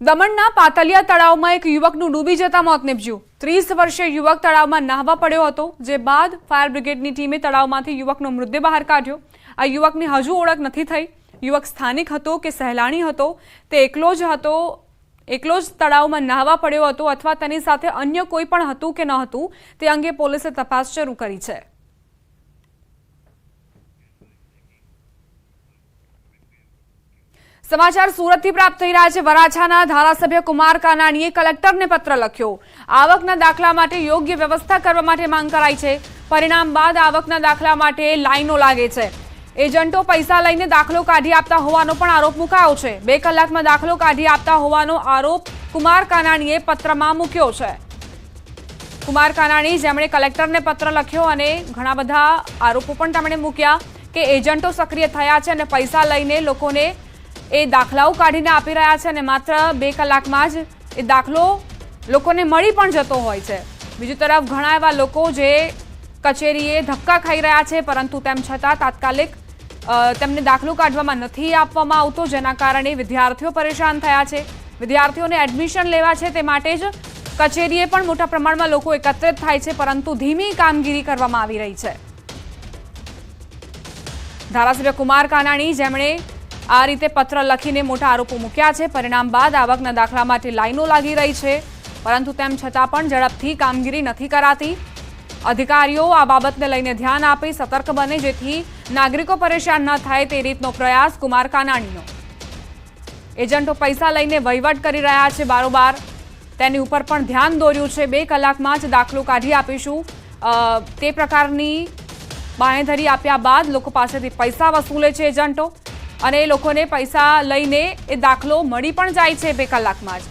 દમણના પાતલિયા તળાવમાં એક યુવકનું ડૂબી જતા મોત નીપજ્યું. ત્રીસ વર્ષીય યુવક તળાવમાં નાહવા પડ્યો હતો, જે બાદ ફાયર બ્રિગેડની ટીમે તળાવમાંથી યુવકનો મૃતદેહ બહાર કાઢ્યો. આ યુવકની હજુ ઓળખ નથી થઈ. યુવક સ્થાનિક હતો કે સહેલાણી હતો, તે એકલો જ હતો, એકલો જ તળાવમાં નાહવા પડ્યો હતો અથવા તેની સાથે અન્ય કોઈ પણ હતું કે ન હતું, તે અંગે પોલીસે તપાસ શરૂ કરી છે. સમાચાર સુરતથી પ્રાપ્ત થઈ રહ્યા છે. વરાછાના ધારાસભ્ય કુમાર કાનાણીએ કલેક્ટરને પત્ર લખ્યો. આવકના દાખલા માટે યોગ્ય વ્યવસ્થા કરવા માટે માંગ કરાઈ છે. પરિણામ બાદ આવકના દાખલા માટે લાઈનો લાગે છે. એજન્ટો પૈસા લઈને દાખલો કાઢી આપતા હોવાનો પણ આરોપ મુકાયો છે. બે કલાકમાં દાખલો કાઢી આપતા હોવાનો આરોપ કુમાર કાનાણીએ પત્રમાં મૂક્યો છે. કુમાર કાનાણી જેમણે કલેક્ટરને પત્ર લખ્યો અને ઘણા બધા આરોપો પણ તેમણે મૂક્યા કે એજન્ટો સક્રિય થયા છે અને પૈસા લઈને લોકોને એ દાખલાઓ કાઢીને આપી રહ્યા છે અને માત્ર બે કલાકમાં જ એ દાખલો લોકોને મળી પણ જતો હોય છે. બીજી તરફ ઘણા એવા લોકો જે કચેરીએ ધક્કા ખાઈ રહ્યા છે, પરંતુ તેમ છતાં તાત્કાલિક તેમને દાખલો કાઢવામાં નથી આપવામાં આવતો, જેના કારણે વિદ્યાર્થીઓ પરેશાન થયા છે. વિદ્યાર્થીઓને એડમિશન લેવા છે તે માટે જ કચેરીએ પણ મોટા પ્રમાણમાં લોકો એકત્રિત થાય છે, પરંતુ ધીમી કામગીરી કરવામાં આવી રહી છે. ધારાસભ્ય કુમાર કાનાણી, જેમણે આ રીતે પત્ર લખીને મોટા આરોપો મૂક્યા છે. પરિણામ બાદ આવકના દાખલા માટે લાઈનો લાગી રહી છે. પરંતુ તેમ છતાં પણ ઝડપથી કામગીરી નથી કરાતી. અધિકારીઓ આ બાબતને લઈને ધ્યાન આપી સતર્ક બને જેથી નાગરિકો પરેશાન ન થાય તે રીતનો પ્રયાસ કુમાર કાનાણીનો. એજન્ટો પૈસા લઈને વહીવટ કરી રહ્યા છે બારોબાર. તેની ઉપર પણ ધ્યાન દોર્યું છે. બે કલાકમાં જ દાખલો કાઢી આપીશું. તે પ્રકારની બાંહેધરી આપ્યા બાદ લોકો પાસેથી પૈસા વસૂલે છે એજન્ટો. અને લોકોને પૈસા લઈને એ દાખલો મળી પણ જાય છે બે કલાકમાં જ.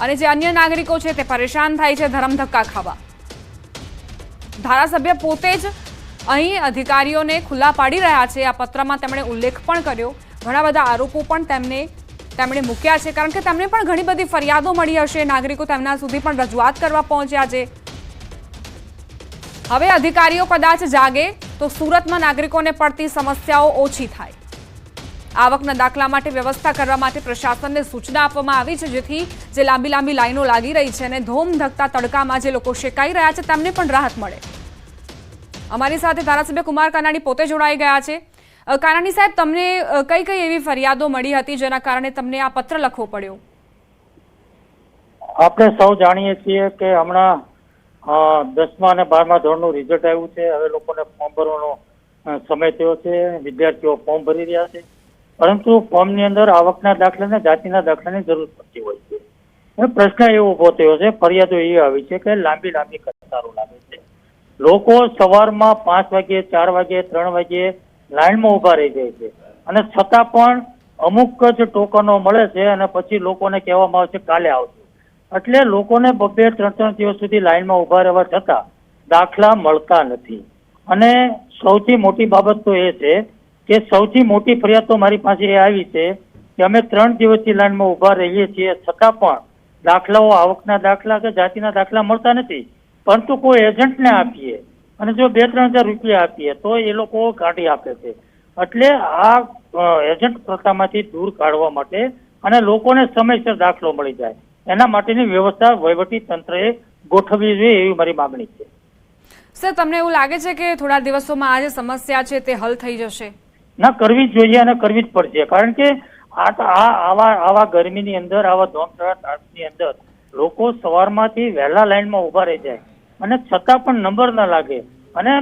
અને જે અન્ય નાગરિકો છે તે પરેશાન થાય છે ધરમધક્કા ખાવા. ધારાસભ્ય પોતે જ અહીં અધિકારીઓને ખુલ્લા પાડી રહ્યા છે. આ પત્રમાં તેમણે ઉલ્લેખ પણ કર્યો. ઘણા બધા આરોપો પણ તેમને, તેમણે મૂક્યા છે. કારણ કે તેમને પણ ઘણી બધી ફરિયાદો મળી હશે. નાગરિકો તેમના સુધી પણ રજૂઆત કરવા પહોંચ્યા છે. હવે અધિકારીઓ કદાચ જાગે તો સુરતમાં નાગરિકોને પડતી સમસ્યાઓ ઓછી થાય. આવકના દાખલા માટે વ્યવસ્થા કરવા માટે પ્રશાસનને સૂચના આપવામાં આવી છે, જેથી જે લાંબી લાંબી લાઈનો લાગી રહી છે અને ધોમ ધકતા તડકામાં જે લોકો શેકાઈ રહ્યા છે, તેમને પણ રાહત મળે. અમારી સાથે ધારાસભ્ય કુમાર કાનાણી પોતે જોડાઈ ગયા છે. કાનાણી સાહેબ, તમને કઈ કઈ એવી ફરિયાદો મળી હતી જેના કારણે તમને આ પત્ર લખવો પડ્યો? આપણે સૌ જાણીએ છીએ કે હમણાં દસમા અને બારમા ધોરણનું રિઝલ્ટ આવ્યું છે. હવે લોકોને ફોર્મ ભરવાનો સમય થયો છે. વિદ્યાર્થીઓ ફોર્મ ભરી રહ્યા છે. પરંતુ ફોર્મની અંદર આવકના દાખલા અને જાતિના દાખલાની જરૂર પડતી હોય છે. પ્રશ્ન એવો ઊભો થયો છે, ફરિયાદો એ આવી છે કે લાંબી લાંબી કતારો લાગે છે. લોકો સવારમાં પાંચ વાગે, ચાર વાગે, ત્રણ વાગે લાઇનમાં ઊભા રહી જાય છે. અને છતાં પણ અમુક જ ટોકનો મળે છે અને પછી લોકોને કહેવામાં આવે છે, કાલે આવશે એટલે લોકોને બબે ત્રણ ત્રણ દિવસ સુધી લાઇનમાં ઊભા રહેવા છતાં દાખલા મળતા નથી. અને સૌથી મોટી બાબત તો એ છે કે સૌથી મોટી ફરિયાદ તો મારી પાસે એ આવી છે કે અમે ત્રણ દિવસથી લાઈનમાં ઊભા રહીએ છીએ, છતાં પણ દાખલાઓ આવકના દાખલા કે જાતિના દાખલા મળતા નથી. પરંતુ કોઈ એજન્ટને આપીએ અને જો બે ત્રણ હજાર રૂપિયા આપીએ, તો એ લોકો કાઢી આપે છે. એટલે આ એજન્ટ પ્રથામાંથી દૂર કાઢવા માટે અને લોકોને સમયસર દાખલો મળી જાય. એના માટેની વ્યવસ્થા વહીવટી તંત્રએ ગોઠવવી જોઈએ એવી મારી માગણી છે. સર, તમને એવું લાગે છે કે થોડા દિવસોમાં આ જે સમસ્યા છે તે હલ થઈ જશે? ના કરવી જ જોઈએ અને કરવી જ પડશે. કારણ કે આ આવા આવા ગરમીની અંદર, આવા ધોમધડા તાપની અંદર લોકો સવારમાંથી વહેલા લાઈનમાં ઊભા રહી જાય. અને છતાં પણ નંબર ન લાગે. અને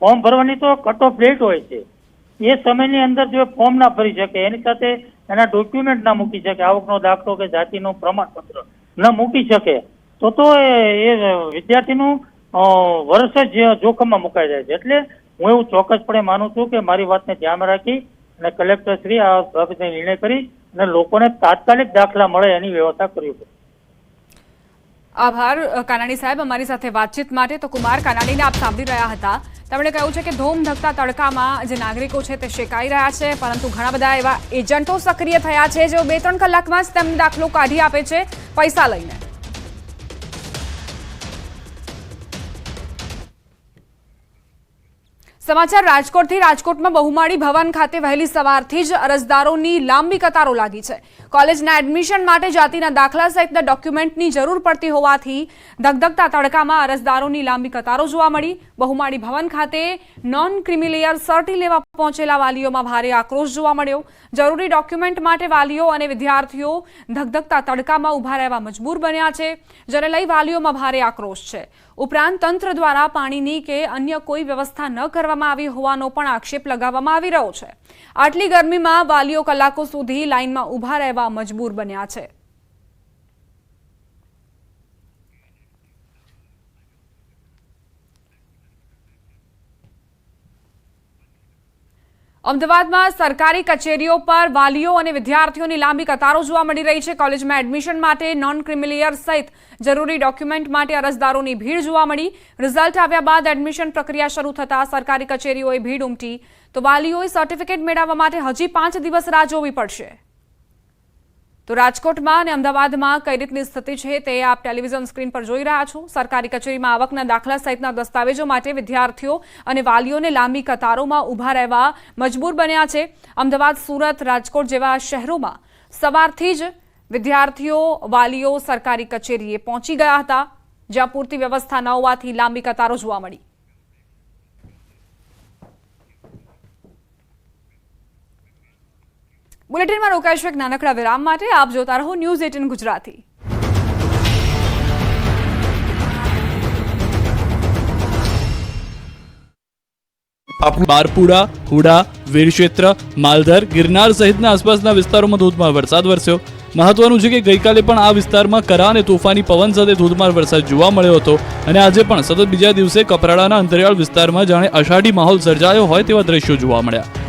ફોર્મ ભરવાની તો કટ ઓફ ડેટ હોય છે. એ સમયની અંદર જો ફોર્મ ના ભરી શકે, એની સાથે એના ડોક્યુમેન્ટ ના મૂકી શકે, આવકનો દાખલો કે જાતિનું પ્રમાણપત્ર ન મૂકી શકે, તો તો એ વિદ્યાર્થીનું વર્ષ જ જોખમમાં મુકાઈ જાય છે. એટલે હું એવું ચોક્કસપણે માનું છું કે મારી વાતને ધ્યાનમાં રાખી અને કલેક્ટર શ્રી આ બાબતે નિર્ણય કરી અને લોકોને તાત્કાલિક દાખલા મળે એની વ્યવસ્થા કરવી પડે આભાર કાનાણી સાહેબ. અમારી સાથે વાતચીત માટે તો કુમાર કાનાણીને આપ સાંભળી રહ્યા હતા. તેમણે કહ્યું છે કે ધૂમ ધકતા તડકામાં જે નાગરિકો છે તે શેકાઈ રહ્યા છે, પરંતુ ઘણા બધા એવા એજન્ટો સક્રિય થયા છે, જેઓ બે ત્રણ કલાકમાં જ તેમને દાખલો કાઢી આપે છે, પૈસા લઈને. સમાચાર રાજકોટથી રાજકોટમાં બહુમાળી ભવન ખાતે વહેલી સવારથી જ અરજદારોની લાંબી કતારો લાગી છે. કોલેજના એડમિશન માટે જાતિના દાખલા સહિતના ડોક્યુમેન્ટની જરૂર પડતી હોવાથી ધગધગતા તડકામાં અરજદારોની લાંબી કતારો જોવા મળી. બહુમાળી ભવન ખાતે નોન ક્રિમિલિયર સર્ટી લેવા પહોંચેલા વાલીઓમાં ભારે આક્રોશ જોવા મળ્યો. જરૂરી ડોક્યુમેન્ટ માટે વાલીઓ અને વિદ્યાર્થીઓ ધગધગતા તડકામાં ઊભા રહેવા મજબૂર બન્યા છે. જેને લઈ વાલીઓમાં ભારે આક્રોશ છે. ઉપરાંત તંત્ર દ્વારા પાણીની કે અન્ય કોઈ વ્યવસ્થા ન કરવામાં આવી હોવાનો પણ આક્ષેપ લગાવવામાં આવી રહ્યો છે. આટલી ગરમીમાં વાલીઓ કલાકો સુધી લાઇનમાં ઊભા રહેવા મજબૂર બન્યા છે. અમદાવાદમાં સરકારી કચેરીઓ પર વાલીઓ અને વિદ્યાર્થીઓની લાંબી કતારો જોવા મળી રહી છે. કોલેજમાં એડમિશન માટે નોન ક્રિમિલિયર સહિત જરૂરી ડોક્યુમેન્ટ માટે અરજદારોની ભીડ જોવા મળી. રિઝલ્ટ આવ્યા બાદ એડમિશન પ્રક્રિયા શરૂ થતાં સરકારી કચેરીઓએ ભીડ ઉમટી. તો વાલીઓએ સર્ટિફિકેટ મેળવવા માટે હજી પાંચ દિવસ રાહ જોવી પડશે. તો રાજકોટમાં અને અમદાવાદમાં કઈ રીતની સ્થિતિ છે તે આપ ટેલિવિઝન સ્ક્રીન પર જોઈ રહ્યા છો. સરકારી કચેરીમાં આવકના દાખલા સહિતના દસ્તાવેજો માટે વિદ્યાર્થીઓ અને વાલીઓને લાંબી કતારોમાં ઊભા રહેવા મજબૂર બન્યા છે. અમદાવાદ, સુરત, રાજકોટ જેવા શહેરોમાં સવારથી જ વિદ્યાર્થીઓ, વાલીઓ સરકારી કચેરીએ પહોંચી ગયા હતા. જ્યાં પૂરતી વ્યવસ્થા ન હોવાથી લાંબી કતારો જોવા મળી. બુલેટિનમાં રોકાઈશું એક નાનકડા વિરામ માટે. આપ જોતા રહો ન્યૂઝ એટીન ગુજરાતી. બારપુડા, હુડા, વીરક્ષેત્ર, માલધર, ગિરનાર સહિતના આસપાસના વિસ્તારોમાં ધોધમાર વરસાદ વરસ્યો. મહત્વનું છે કે ગઈકાલે પણ આ વિસ્તારમાં કરા અને તોફાની પવન સાથે ધોધમાર વરસાદ જોવા મળ્યો હતો અને આજે પણ સતત બીજા દિવસે કપરાડાના અંતરિયાળ વિસ્તારમાં જાણે અષાઢી માહોલ સર્જાયો હોય તેવા દ્રશ્યો જોવા મળ્યા.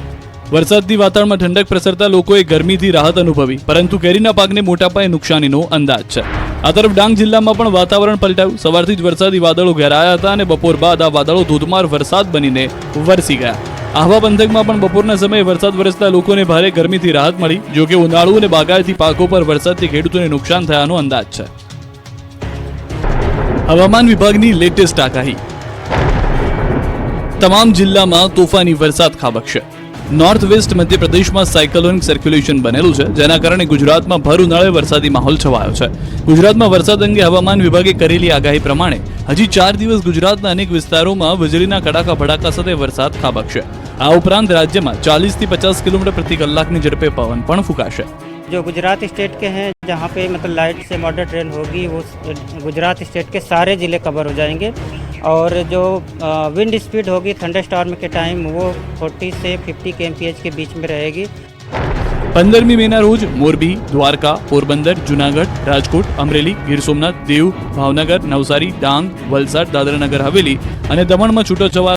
વરસાદથી વાતાવરણમાં ઠંડક પ્રસરતા લોકોએ ગરમીથી રાહત અનુભવી, પરંતુ કેરીના પાકને મોટા પાયે નુકસાનીનો અંદાજ છે. આ તરફ ડાંગ જિલ્લામાં પણ વાતાવરણ પલટાયું. સવારથી જ વરસાદી વાદળો ઘેરાયા હતા અને બપોર બાદ આ વાદળો ધોધમાર વરસાદ બનીને વરસી ગયા. આહવા પંથકમાં પણ બપોરના સમયે વરસાદ વરસતા લોકોને ભારે ગરમીથી રાહત મળી જોકે ઉનાળુ અને બાગાયતી પાકો પર વરસાદથી ખેડૂતોને નુકસાન થયાનો અંદાજ છે. હવામાન વિભાગની લેટેસ્ટ આગાહી. તમામ જિલ્લામાં તોફાની વરસાદ ખાબકશે. નોર્થ વેસ્ટ મધ્યપ્રદેશમાં સાયક્લોનિક સર્ક્યુલેશન બનેલું છે જેના કારણે ગુજરાતમાં ભર ઉનાળે વરસાદી માહોલ છવાયો છે ગુજરાતમાં વરસાદ અંગે હવામાન વિભાગે કરેલી આગાહી પ્રમાણે હજી ચાર દિવસ ગુજરાતના અનેક વિસ્તારોમાં વીજળીના કડાકા ભડાકા સાથે વરસાદ ખાબકશે આ ઉપરાંત રાજ્યમાં ચાલીસથી પચાસ કિલોમીટર પ્રતિ કલાકની ઝડપે પવન પણ ફૂંકાશે जो गुजरात स्टेट के हैं जहाँ पे मतलब लाइट से मॉडल ट्रेन होगी वो गुजरात स्टेट के सारे ज़िले कवर हो जाएंगे और जो विंड स्पीड होगी थंडर स्टॉर्म के टाइम वो 40 से 50 के के बीच में रहेगी પંદરમી મેના રોજ મોરબી દ્વારકા પોરબંદર જુનાગઢ રાજકોટ અમરેલી ગીર સોમનાથ દીવ ભાવનગર નવસારી ડાંગ વલસાડ દાદરાનગર હવેલી અને દમણમાં છૂટોછવાયા